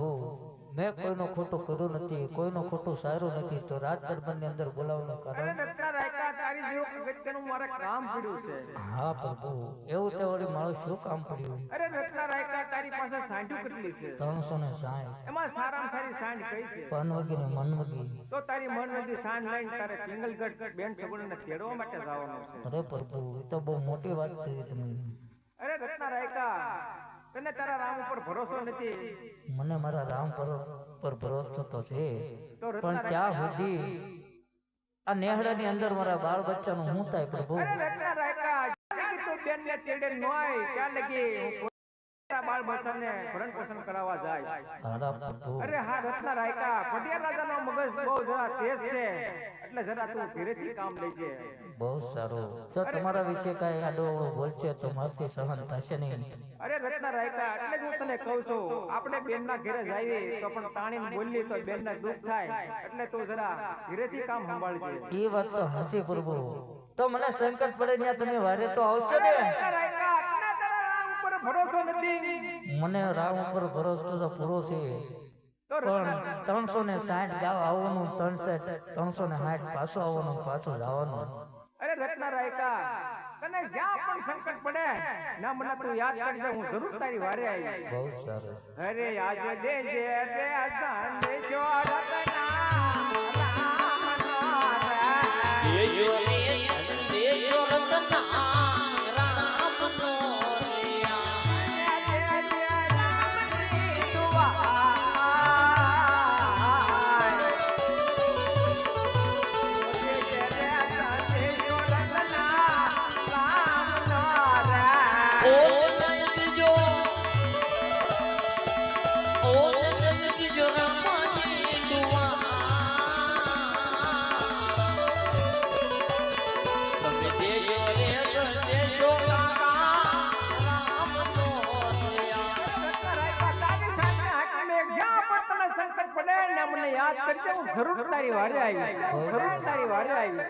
કોઈનું ખોટો કરો નથી કોઈનો ખોટો સારો નથી. તો રાત દરબારની અંદર બોલાવવાનું કારણ? હા પ્રભુ એવું તે વળી મારું શું કામ પડ્યું? અરે રત્ના રાયકા તારી પાસે સાંઠું કેટલી છે? ત્રણસો ને સાઠ. એમાં સારામાં સારી સાંઠ કઈ છે? પનવગી ને મનવગી તો તારી મનવગી સાંઠ લઈને તારે પિંગલગઢ બેન સગુણને તેડવા માટે જવાનું છે. અરે પ્રભુ એ તો બહુ મોટી વાત કરી તમે. અરે રત્ના રાયકા તને તારા રામ ઉપર ભરોસો નથી. મને મારા રામ પર પર ભરોસો તો છે. પણ ત્યાં સુધી આ નેહડાની અંદર મારા બાળ બચ્ચાનું હું થાય પ્રભુ? તેડે ન લગી? બાળ બચ્ચાને ભરણ પોષણ કરાવવા જાય. અરે હા રત્ના રાયકા પટિયા રાજાનો મગજ બહુ જરા તેજ છે. એટલે જરા તું ધીરેથી કામ લેજે. બહુ સારું. જો તમારા વિશે કાંઈ આડો બોલશે તો મારથી સહન થશે નહીં. અરે રત્ના રાયકા એટલે જ હું તને કહું છું આપણે બેનના ઘરે જઈએ તો પણ તાણી બોલીએ તો બેનને દુઃખ થાય. એટલે તું જરા ધીરેથી કામ સંભાળજે. એ વાત તો હસી પ્રભુ તો મને સંકટ પડે ત્યાં તમે વારે તો આવશો ને રત્ના રાયકા તને તારા રામ ઉપર ભરોસો નથી. મને રામ ઉપર ભરોસો તો પૂરો છે. પણ ત્રણસો ને સાઠ ગાવ આવવાનું ત્રણસો ત્રણસો ને સાઠ પાછું આવવાનું પાછું જવાનું. અરે રત્ના રાયકા તને જ્યાં પણ સંકટ પડે ના મને તું યાદ કરજે હું જરૂર તારી વારે આવી. બહુ સારું. અરે આજ દેજે રે અજાને જો રત્ના દિયા. મને યાદ કરજે હું જરૂર તારી વારે આવી જરૂર તારી વારે આવી